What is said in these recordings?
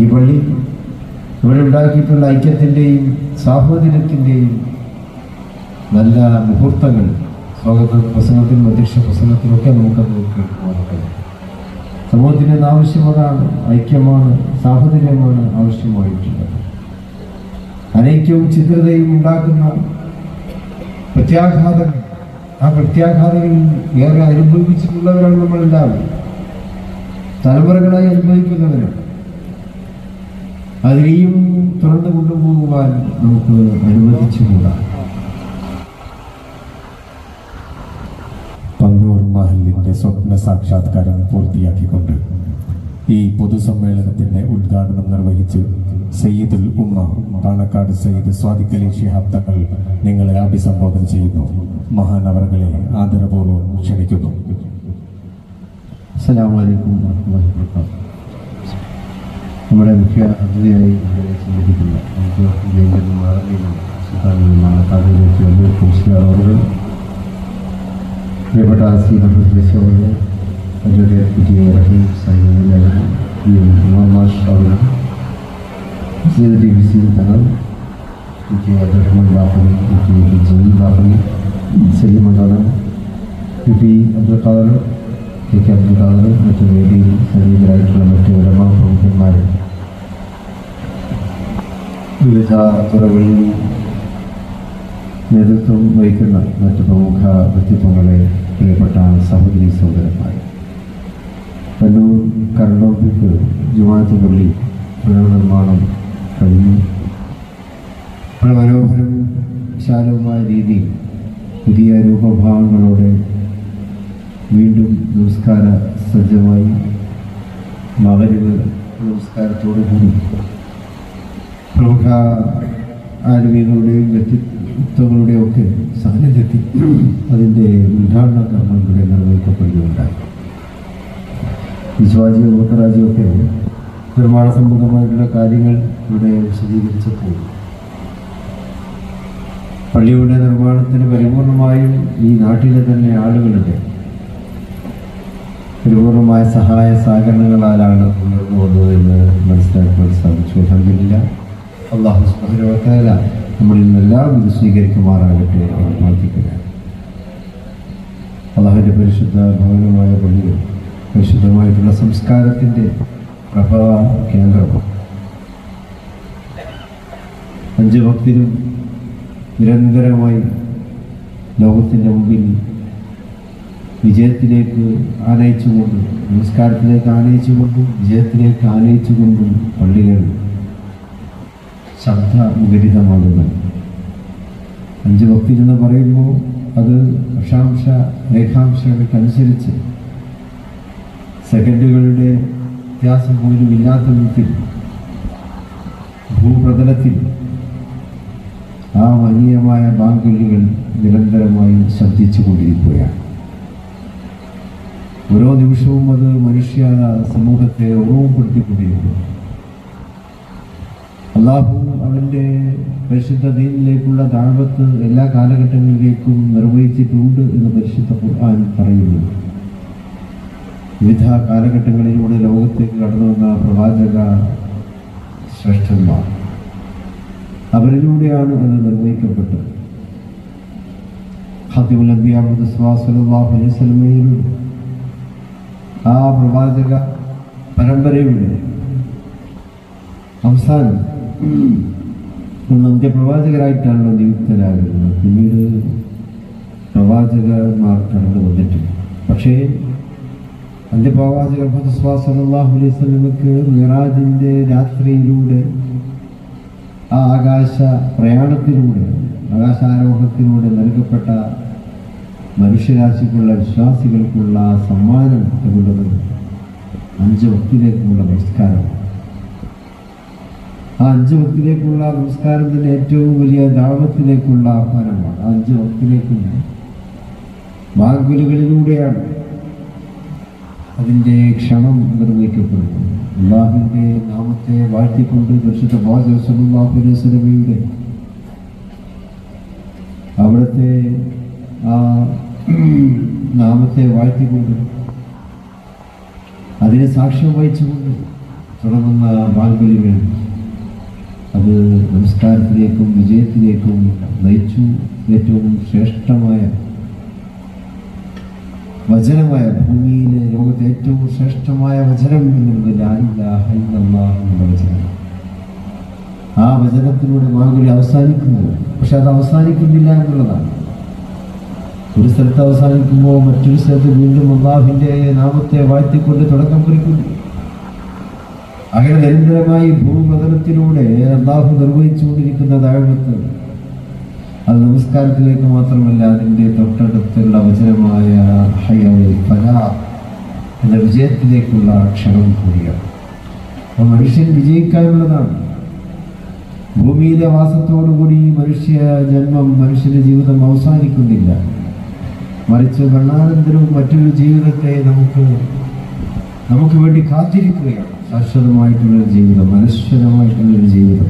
ഈ പള്ളി ഇവിടെ ഉണ്ടാക്കിയിട്ടുള്ള ഐക്യത്തിന്റെയും സാഹോദര്യത്തിന്റെയും നല്ല മുഹൂർത്തങ്ങൾ സ്വാഗത പ്രസംഗത്തിനും അധ്യക്ഷ പ്രസംഗത്തിനൊക്കെ നമുക്കത് കേൾക്കുവാനൊക്കെ സമൂഹത്തിന് ആവശ്യമതാണ് ഐക്യമാണ് സാഹോദര്യമാണ് ആവശ്യമായിട്ടുള്ളത്. അനൈക്യവും ചിത്രതയും ഉണ്ടാക്കുന്ന പ്രത്യാഘാതങ്ങൾ ആ പ്രത്യാഘാതങ്ങളിൽ ഏറെ അനുഭവിച്ചിട്ടുള്ളവരാണ് നമ്മളെല്ലാവരും. തലമുറകളായി അനുഭവിക്കുന്നവരാണ് അതിനെയും തുറന്നു കൊണ്ടുപോകുവാൻ നമുക്ക് അനുവദിച്ചുകൂടാ. പന്തൂർ മഹലിന്റെ സ്വപ്ന സാക്ഷാത്കാരം പൂർത്തിയാക്കിക്കൊണ്ട് ഈ പൊതുസമ്മേളനത്തിന്റെ ഉദ്ഘാടനം നിർവഹിച്ച് സയ്യിദുൽ ഉമ്മ പാണക്കാട് സയ്യിദ് സ്വാദിഖലി ഷിഹാബ് ശിഹാബ് തങ്ങൾ നിങ്ങളെ അഭിസംബോധന ചെയ്യുന്നു. മഹാനവറുകളെ ആദരപൂർവം ക്ഷണിക്കുന്നു. അസ്സലാമലൈക്കും വറഹ്മത്തുള്ളാഹി വബറകാതുഹു നമ്മുടെ മുഖ്യ അതിഥിയായി ഇവിടെ സംബന്ധിക്കുന്ന നമുക്ക് ജയിലിൽ മാറുകയും മാണക്കാടിലേക്ക് വന്ന് കുറിച്ചുകൾ പ്രിയപ്പെട്ട C W advocate P T Raheem Sahib Muhammad ഷാവുകൾ Seeth T B C Thangal P K Abdurahman ബാപ്പണി P T P Jameel ബാപ്പണി Saleem മണ്ഡലം P P Abdul Khader K K Abdul Khader മറ്റു വേദിയിൽ സന്നിഹിതരായിട്ടുള്ള മറ്റു ഉലമ പ്രമുഖന്മാർ വിവിധ തുറകളിൽ നേതൃത്വം വഹിക്കുന്ന മറ്റ് പ്രമുഖ വ്യക്തിത്വങ്ങളെ പ്രിയപ്പെട്ട സഹോദരി സഹോദരന്മാർ കണ്ണൂർ കർണോപ്പിക്ക് ജുമാഅത്ത് പള്ളി പുനർനിർമ്മാണം കഴിഞ്ഞു. വളരെ മനോഹരം വിശാലവുമായ രീതിയിൽ പുതിയ രൂപഭാവങ്ങളോടെ വീണ്ടും നമസ്കാര സജ്ജമായി. മകരുവ് നമസ്കാരത്തോടു കൂടി ആലുമികളുടെയും വ്യക്തിത്വങ്ങളുടെയും ഒക്കെ സാന്നിധ്യത്തിൽ അതിന്റെ ഉദ്ഘാടന കർമ്മം ഇവിടെ നിർവഹിക്കപ്പെടുകയുണ്ടായി വിശ്വാസിക ഭക്തരാജ്യമൊക്കെ നിർമ്മാണ സംബന്ധമായിട്ടുള്ള കാര്യങ്ങൾ ഇവിടെ വിശദീകരിച്ചപ്പോൾ പള്ളിയുടെ നിർമ്മാണത്തിന് പരിപൂർണമായും ഈ നാട്ടിലെ തന്നെ ആളുകളുടെ പരിപൂർണമായ സഹായ സഹകരണങ്ങളാലാണ് മുന്നോട്ട് എന്ന് മനസ്സിലാക്കാൻ സാധിച്ചു. അള്ളാഹു സുബാന നമ്മളിൽ നിന്നെല്ലാം ഇത് സ്വീകരിക്കുമാറാകട്ടെ എന്ന് പ്രാർത്ഥിക്കുക അള്ളാഹുവിന്റെ പരിശുദ്ധ ഭവനമായ പള്ളികൾ പരിശുദ്ധമായിട്ടുള്ള സംസ്കാരത്തിന്റെ പ്രഭവ കേന്ദ്രമാണ് അഞ്ച് ഭക്തിനും നിരന്തരമായി ലോകത്തിന്റെ മുമ്പിൽ വിജയത്തിലേക്ക് ആനയിച്ചുകൊണ്ടും നമസ്കാരത്തിലേക്ക് ആനയിച്ചുകൊണ്ടും വിജയത്തിലേക്ക് ആനയിച്ചുകൊണ്ടും പള്ളികൾ ശബ്ദ മുഖരിതമാകുന്നത് അഞ്ച് ഭക്തി എന്ന് പറയുമ്പോൾ അത് അക്ഷാംശ രേഖാംശങ്ങൾക്കനുസരിച്ച് സെക്കൻഡുകളുടെ വ്യത്യാസം പോലും ഇല്ലാത്ത വിധത്തിൽ ഭൂപ്രതലത്തിൽ ആ മഹനീയമായ ബാങ്കുകൾ നിരന്തരമായി ശബ്ദിച്ചു കൊണ്ടിരിക്കുകയാണ്. ഓരോ നിമിഷവും അത് മനുഷ്യ സമൂഹത്തെ ഓർമ്മപ്പെടുത്തിക്കൊണ്ടിരിക്കുന്നു. അള്ളാഹു അവന്റെ പരിശുദ്ധ ദീനിലേക്കുള്ള താഴ്വത്ത് എല്ലാ കാലഘട്ടങ്ങളിലേക്കും നിർവഹിച്ചിട്ടുണ്ട് എന്ന് പരിശുദ്ധ ഖുർആൻ പറയുന്നു. വിവിധ കാലഘട്ടങ്ങളിലൂടെ ലോകത്തേക്ക് കടന്നു വന്ന പ്രവാചക ശ്രേഷ്ഠന്മാർ അവരിലൂടെയാണ് അത് നിർവഹിക്കപ്പെട്ടത്. വസല്ലമയിലൂടെ ആ പ്രവാചക പരമ്പരയുടെ അവസാനം അന്ത്യപ്രവാചകരായിട്ടാണല്ലോ നിയുക്തരാകുന്നത്. പിന്നീട് പ്രവാചകന്മാർ കടന്നു വന്നിട്ടില്ല പക്ഷേ അന്ത്യപ്രവാചകർ പ്രവാചകർ വസല്ലമക്ക് മിറാജിന്റെ രാത്രിയിലൂടെ ആ ആകാശ പ്രയാണത്തിലൂടെ ആകാശാരോഹണത്തിലൂടെ നൽകപ്പെട്ട മനുഷ്യരാശിക്കുള്ള വിശ്വാസികൾക്കുള്ള സമ്മാനം എന്നുള്ളത് അഞ്ച് ഭക്തിയിലേക്കുള്ള നമസ്കാരമാണ് അഞ്ച് ഭക്തിയിലേക്കുള്ള നമസ്കാരം തന്നെ ഏറ്റവും വലിയ ദാവത്തിലേക്കുള്ള ആഹ്വാനമാണ്. ആ അഞ്ച് ഭക്തിയിലേക്കുള്ള വാഗ്വലുകളിലൂടെയാണ് അതിന്റെ ക്ഷണം നിർവഹിക്കപ്പെടുന്നത്. അള്ളാഹുവിന്റെ നാമത്തെ വാഴ്ത്തിക്കൊണ്ട് പരിശുദ്ധ സിനിമയുടെ അവിടുത്തെ ആ നാമത്തെ വാഴ്ത്തിക്കൊണ്ട് അതിനെ സാക്ഷ്യം വഹിച്ചുകൊണ്ട് തുടങ്ങുന്ന വാങ്കുലികൾ അത് നമസ്കാരത്തിലേക്കും വിജയത്തിലേക്കും നയിച്ചു ഏറ്റവും ശ്രേഷ്ഠമായ വചനമായ ഭൂമിയിലെ ലോകത്തെ ഏറ്റവും ശ്രേഷ്ഠമായ വചനം എന്നുള്ളത് ലാ ഇലാഹ ഇല്ലല്ലാഹ് എന്നുള്ള വചനം. ആ വചനത്തിലൂടെ മാങ്കുലി അവസാനിക്കുന്നു. പക്ഷെ അത് അവസാനിക്കുന്നില്ല എന്നുള്ളതാണ്. ഒരു സ്ഥലത്ത് അവസാനിക്കുമ്പോൾ മറ്റൊരു സ്ഥലത്ത് വീണ്ടും അള്ളാഹുവിന്റെ നാമത്തെ വാഴ്ത്തിക്കൊണ്ട് തുടക്കം കുറിക്കുന്നു. അങ്ങനെ നിരന്തരമായി ഭൂമതലത്തിലൂടെ അള്ളാഹു നിർവഹിച്ചുകൊണ്ടിരിക്കുന്ന താഴ്വത്ത് അത് നമസ്കാരത്തിലേക്ക് മാത്രമല്ല അതിന്റെ തൊട്ടടുത്തുള്ള അവചരമായ എന്ന വിജയത്തിലേക്കുള്ള ക്ഷണം കൂടിയാണ്. അപ്പോൾ മനുഷ്യൻ വിജയിക്കാനുള്ളതാണ്. ഭൂമിയിലെ വാസത്തോടുകൂടി മനുഷ്യ ജന്മം മനുഷ്യന്റെ ജീവിതം അവസാനിക്കുന്നില്ല. മറിച്ച് മരണാനന്തരവും മറ്റൊരു ജീവിതത്തെ നമുക്ക് നമുക്ക് വേണ്ടി കാത്തിരിക്കുകയാണ്. ശാശ്വതമായിട്ടുള്ളൊരു ജീവിതം അനശ്വരമായിട്ടുള്ളൊരു ജീവിതം.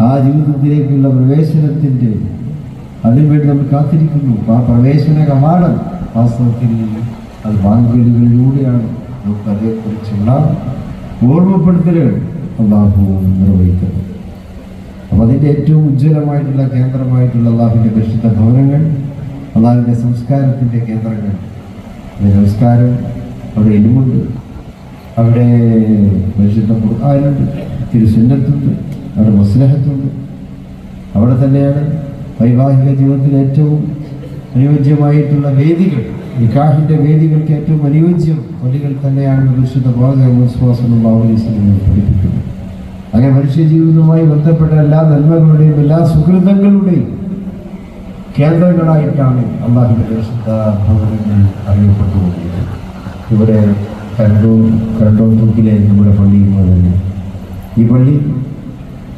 ആ ജീവിതത്തിലേക്കുള്ള പ്രവേശനത്തിന്റെ അതിനുവേണ്ടി നമ്മൾ കാത്തിരിക്കുന്നു. ആ പ്രവേശന കവാടം വാസ്തവത്തിൽ അത് ബാങ്കുകളിലൂടെയാണ് നമുക്ക് അതേക്കുറിച്ചുള്ള ഓർമ്മപ്പെടുത്തലുകൾ അള്ളാഹുവും നിർവഹിക്കുന്നത്. അപ്പോൾ അതിന്റെ ഏറ്റവും ഉജ്ജ്വലമായിട്ടുള്ള കേന്ദ്രമായിട്ടുള്ള അള്ളാഹുവിന്റെ പരിശുദ്ധ ഭവനങ്ങൾ അള്ളാഹുവിന്റെ സംസ്കാരത്തിന്റെ കേന്ദ്രങ്ങൾ. സംസ്കാരം അവിടെ എലുമുണ്ട് അവിടെ പരിശുദ്ധ ഖുർആാനുണ്ട് തിരുസുന്നത്തുണ്ട് അവിടെ മുസ്ലഹത്തുണ്ട്. അവിടെ തന്നെയാണ് വൈവാഹിക ജീവിതത്തിൽ ഏറ്റവും അനുയോജ്യമായിട്ടുള്ള വേദികൾ നിക്കാഹിന്റെ വേദികൾക്ക് ഏറ്റവും അനുയോജ്യം വഴികൾ തന്നെയാണ് പരിശുദ്ധ വിശ്വാസം പഠിപ്പിക്കുന്നത്. അങ്ങനെ മനുഷ്യ ജീവിതവുമായി ബന്ധപ്പെട്ട എല്ലാ നന്മകളുടെയും എല്ലാ സുഹൃതങ്ങളുടെയും കേന്ദ്രങ്ങളായിട്ടാണ് അള്ളാഹിന്റെ പരിശുദ്ധ ഭവനങ്ങൾ അറിയപ്പെട്ടുകൊണ്ടിരിക്കുന്നത്. ഇവിടെ കരണ്ടൂർ തൂക്കിലെ നമ്മുടെ പള്ളി തന്നെ. ഈ പള്ളി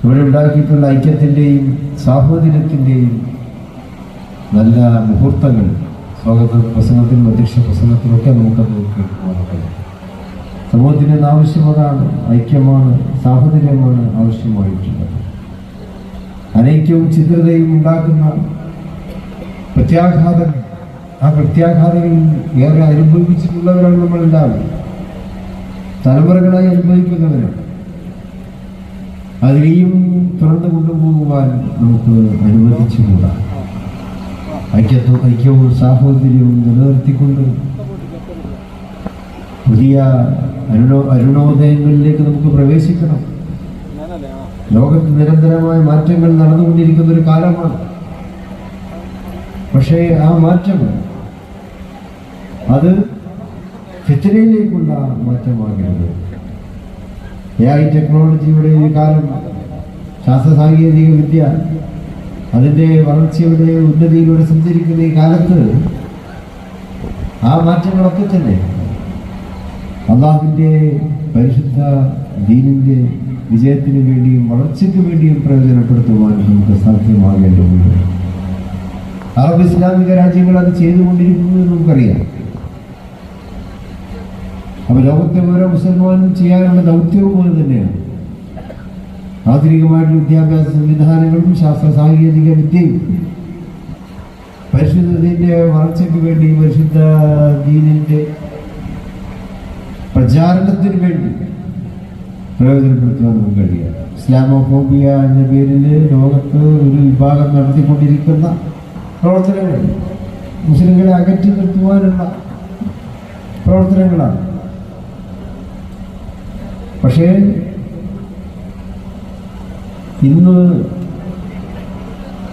ഇവിടെ ഉണ്ടാക്കിയിട്ടുള്ള ഐക്യത്തിന്റെയും സാഹോദര്യത്തിന്റെയും നല്ല മുഹൂർത്തങ്ങൾ സ്വാഗത പ്രസംഗത്തിനും അധ്യക്ഷ പ്രസംഗത്തിലൊക്കെ നമുക്കത് കേൾക്കുവാൻ സമൂഹത്തിന് ആവശ്യമതാണ് ഐക്യമാണ് സാഹോദര്യമാണ് ആവശ്യമായിട്ടുള്ളത്. അനൈക്യവും ചിത്രതയും ഉണ്ടാക്കുന്ന പ്രത്യാഘാതങ്ങൾ ആ പ്രത്യാഘാതങ്ങളിൽ ഏറെ അനുഭവിച്ചിട്ടുള്ളവരാണ് നമ്മളെല്ലാവരും. തലമുറകളായി അനുഭവിക്കുന്നവരാണ് അതിനെയും തുറന്നു കൊണ്ടുപോകുവാൻ നമുക്ക് അനുവദിച്ചുകൂടാ. ഐക്യത്വം ഐക്യവും സാഹോദര്യവും നിലനിർത്തിക്കൊണ്ട് പുതിയ അരുണോ അരുണോദയങ്ങളിലേക്ക് നമുക്ക് പ്രവേശിക്കണം. ലോകത്ത് നിരന്തരമായ മാറ്റങ്ങൾ നടന്നുകൊണ്ടിരിക്കുന്ന ഒരു കാലമാണ്. പക്ഷേ ആ മാറ്റം അത് ഫിത്തനയിലേക്കുള്ള മാറ്റമാകരുത്. എ ഐ ടെക്നോളജിയുടെ ഈ കാലം ശാസ്ത്ര സാങ്കേതിക വിദ്യ അതിന്റെ വളർച്ചയുടെ ഉന്നതിയിലൂടെ സഞ്ചരിക്കുന്ന ഈ കാലത്ത് ആ മാറ്റങ്ങളൊക്കെ തന്നെ അള്ളാഹുവിന്റെ പരിശുദ്ധ ദീനിന്റെ വിജയത്തിന് വേണ്ടിയും വളർച്ചയ്ക്ക് വേണ്ടിയും പ്രയോജനപ്പെടുത്തുവാൻ നമുക്ക് സാധ്യമാകേണ്ടതുണ്ട്. അറബ് ഇസ്ലാമിക രാജ്യങ്ങൾ അത് ചെയ്തുകൊണ്ടിരിക്കുന്നു എന്ന് നമുക്കറിയാം. അപ്പൊ ലോകത്തെ ഓരോ മുസൽമാനും ചെയ്യാനുള്ള ദൗത്യവും അത് തന്നെയാണ്. ആധുനികമായിട്ടുള്ള വിദ്യാഭ്യാസ സംവിധാനങ്ങളും ശാസ്ത്ര സാങ്കേതിക വിദ്യയും. പരിശുദ്ധത്തിന്റെ വളർച്ചയ്ക്ക് വേണ്ടി പരിശുദ്ധ ദീനിന്റെ പ്രചാരണത്തിന് വേണ്ടി പ്രയോജനപ്പെടുത്തുവാൻ നമുക്ക് കഴിയാം ഇസ്ലാമോഫോബിയ എന്ന പേരിൽ ലോകത്ത് ഒരു വിഭാഗം നടത്തിക്കൊണ്ടിരിക്കുന്ന പ്രവർത്തനങ്ങൾ. മുസ്ലിങ്ങളെ അകറ്റി നിർത്തുവാനുള്ള പ്രവർത്തനങ്ങളാണ്. പക്ഷേ ഇന്ന്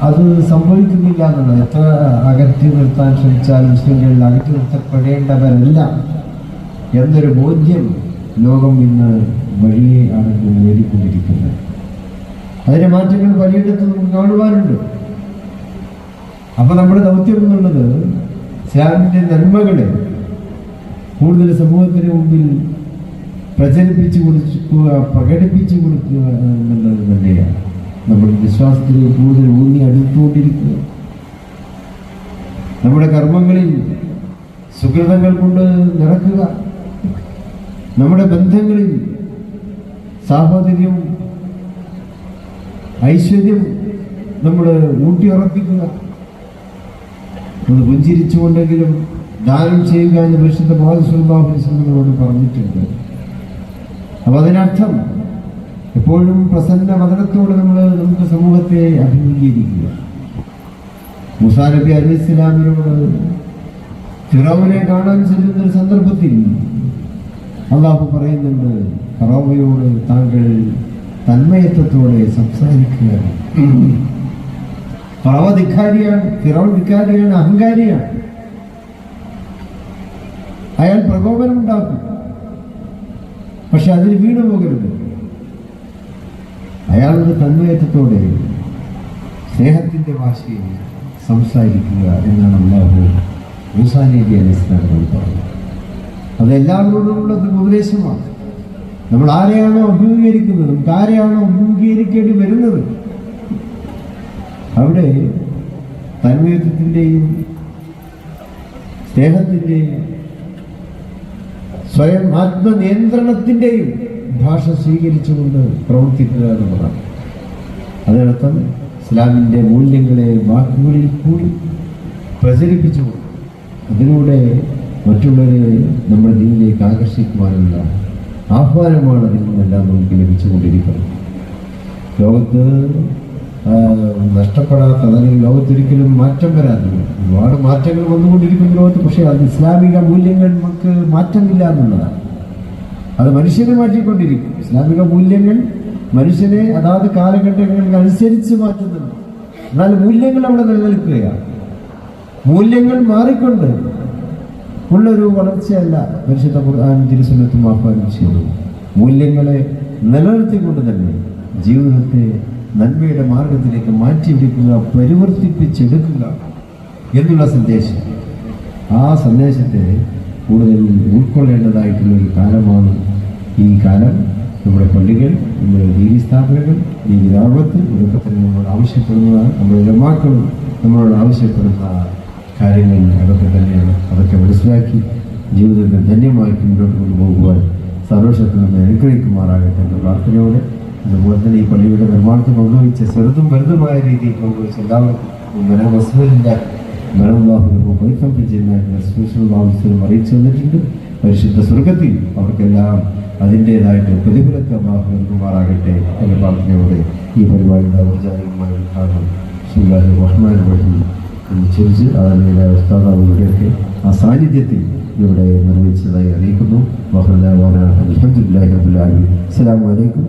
അത് സംഭവിക്കുന്നില്ല എന്നുള്ളത് എത്ര അകറ്റി നിർത്താൻ ശ്രമിച്ചാൽ മുസ്ലിങ്ങളിൽ അകറ്റി നിർത്തപ്പെടേണ്ടവരല്ല എന്നൊരു ബോധ്യം ലോകം ഇന്ന് വഴിയെ ആണ് നേടിക്കൊണ്ടിരിക്കുന്നത്. അതിന് മാറ്റങ്ങൾ പലയിടത്ത് നമുക്ക് കാണുവാനുണ്ട്. അപ്പൊ നമ്മുടെ ദൗത്യം എന്നുള്ളത് ഇസ്ലാമിന്റെ നന്മകളെ കൂടുതൽ സമൂഹത്തിന് മുമ്പിൽ പ്രചരിപ്പിച്ചു കൊടുക്കുക പ്രകടിപ്പിച്ചു കൊടുക്കുക എന്നുള്ളത് തന്നെയാണ്. നമ്മുടെ വിശ്വാസത്തിൽ കൂടുതൽ ഊന്നി അടുത്തുകൊണ്ടിരിക്കുക. നമ്മുടെ കർമ്മങ്ങളിൽ സുഹൃതങ്ങൾ കൊണ്ട് നടക്കുക. നമ്മുടെ ബന്ധങ്ങളിൽ സാഹോദര്യവും ഐശ്വര്യം നമ്മൾ ഊട്ടിയുറപ്പിക്കുക. ഒന്ന് പുഞ്ചിരിച്ചുകൊണ്ടെങ്കിലും ദാനം ചെയ്യുക എന്ന് പരിശുദ്ധ ബാലസുല്ലാഹുലിസ്ലങ്ങളോട് പറഞ്ഞിട്ടുണ്ട്. അപ്പൊ അതിനർത്ഥം എപ്പോഴും പ്രസന്ന വചനത്തോടെ നമ്മൾ നമുക്ക് സമൂഹത്തെ അഭിമുഖീകരിക്കുക. മുസാ നബി അലി ഇസ്ലാമിനോട് ഫിറോവിനെ കാണാൻ ചെല്ലുന്ന ഒരു സന്ദർഭത്തിൽ അള്ളാഹു പറയുന്നുണ്ട് ഫറോവയോട് താങ്കൾ തന്മയത്വത്തോടെ സംസാരിക്കുക. ഫറവ ധിക്കാരിയാണ് ഫിറോൻ ധിക്കാരിയാണ് അഹങ്കാരിയാണ്. അയാൾ പ്രകോപനം ഉണ്ടാക്കും പക്ഷെ അതിൽ വീണു പോകരുത്. അയാളുടെ തന്മയത്വത്തോടെ സ്നേഹത്തിന്റെ ഭാഷയിൽ സംസാരിക്കുക എന്നാണ് അള്ളാഹു മൂസാനേബി അലിസ്ലാമിനോട് പറഞ്ഞത്. അത് എല്ലാവരോടുമുള്ള ഉപദേശമാണ്. നമ്മൾ ആരെയാണോ അഭിമുഖീകരിക്കുന്നത് നമുക്ക് ആരെയാണോ അഭിമുഖീകരിക്കേണ്ടി വരുന്നത്? അവിടെ തന്മയത്വത്തിന്റെയും സ്നേഹത്തിന്റെയും സ്വയം ആത്മനിയന്ത്രണത്തിന്റെയും ഭാഷ സ്വീകരിച്ചുകൊണ്ട് പ്രവർത്തിക്കുക എന്നുള്ളതാണ്. അതിനർത്ഥം ഇസ്ലാമിന്റെ മൂല്യങ്ങളെ വാക്കുകളിൽ കൂടി പ്രചരിപ്പിച്ചു അതിലൂടെ മറ്റുള്ളവരെ നമ്മുടെ ദീനിലേക്ക് ആകർഷിക്കുവാനുള്ള ആഹ്വാനമാണ് അതിൽ നിന്നെല്ലാം നമുക്ക് ലഭിച്ചുകൊണ്ടിരിക്കുന്നത്. ലോകത്ത് നഷ്ടപ്പെടാത്ത അല്ലെങ്കിൽ ലോകത്തൊരിക്കലും മാറ്റം വരാതില്ല ഒരുപാട് മാറ്റങ്ങൾ വന്നുകൊണ്ടിരിക്കുന്ന ലോകത്ത് പക്ഷേ അത് ഇസ്ലാമിക മൂല്യങ്ങൾ നമുക്ക് മാറ്റമില്ല എന്നുള്ളതാണ്. അത് മനുഷ്യനെ മാറ്റിക്കൊണ്ടിരിക്കും. ഇസ്ലാമിക മൂല്യങ്ങൾ മനുഷ്യനെ അതാത് കാലഘട്ടങ്ങൾക്ക് അനുസരിച്ച് മാറ്റുന്നുണ്ട് എന്നാൽ മൂല്യങ്ങൾ അവിടെ നിലനിൽക്കുകയാണ്. മൂല്യങ്ങൾ മാറിക്കൊണ്ട് ഉള്ളൊരു വളർച്ചയല്ല പരിശുദ്ധ ഖുർആൻ തിരുസന്നത്തും ആഹ്വാനം ചെയ്തു മൂല്യങ്ങളെ നിലനിർത്തിക്കൊണ്ട് തന്നെ ജീവിതത്തെ നന്മയുടെ മാർഗത്തിലേക്ക് മാറ്റിയെടുക്കുക പരിവർത്തിപ്പിച്ചെടുക്കുക എന്നുള്ള സന്ദേശം. ആ സന്ദേശത്തെ കൂടുതൽ ഉൾക്കൊള്ളേണ്ടതായിട്ടുള്ള ഒരു കാലമാണ് ഈ കാലം. നമ്മുടെ പള്ളികൾ നമ്മുടെ ദീവി സ്ഥാപനങ്ങൾ ഈ രാവത്ത് ഇതൊക്കെ തന്നെ നമ്മളോട് ആവശ്യപ്പെടുന്നതാണ്. നമ്മുടെ ഇടമാക്കളും നമ്മളോട് ആവശ്യപ്പെടുന്ന കാര്യങ്ങൾ അതൊക്കെ തന്നെയാണ്. അതൊക്കെ മനസ്സിലാക്കി ജീവിതത്തെ ധന്യമായി മുന്നോട്ട് കൊണ്ടുപോകുവാൻ സന്തോഷത്തിൽ നിന്ന് അനുഗ്രഹിക്കുമാറാകട്ടെ എന്ന പ്രാർത്ഥനയോടെ അതുപോലെ തന്നെ ഈ പള്ളിയുടെ നിർമ്മാണത്തിൽ പങ്കുവച്ച ചെറുതും വലുതുമായ രീതിയിൽ പങ്കുവച്ച എല്ലാവർക്കും മനമസ്വരില്ല മനോബാഹുവിനെ പൈത്തം ചെയ്യുന്ന അറിയിച്ചു വന്നിട്ടുണ്ട് പരിശുദ്ധ സ്വർഗത്തിൽ അവർക്കെല്ലാം അതിന്റെതായിട്ട് പ്രതിഫലത്തെ അള്ളാഹു നൽകുമാറാകട്ടെ എന്ന പ്രാർത്ഥനയോടെ ഈ പരിപാടിയുടെ ഔപചാരികമായ ഉദ്ഘാടനം ശ്രീലാഹി റഹ്മാൻ വഴി ചിരിച്ച് അതിന്റെ ഉസ്താദാവുകളുടെയൊക്കെ ആ സാന്നിധ്യത്തിൽ ഇവിടെ നിർവഹിച്ചതായി അറിയിക്കുന്നു. അലഹമുല്ലാ അലഹമുല്ലാ അസ്സാം വലൈക്കും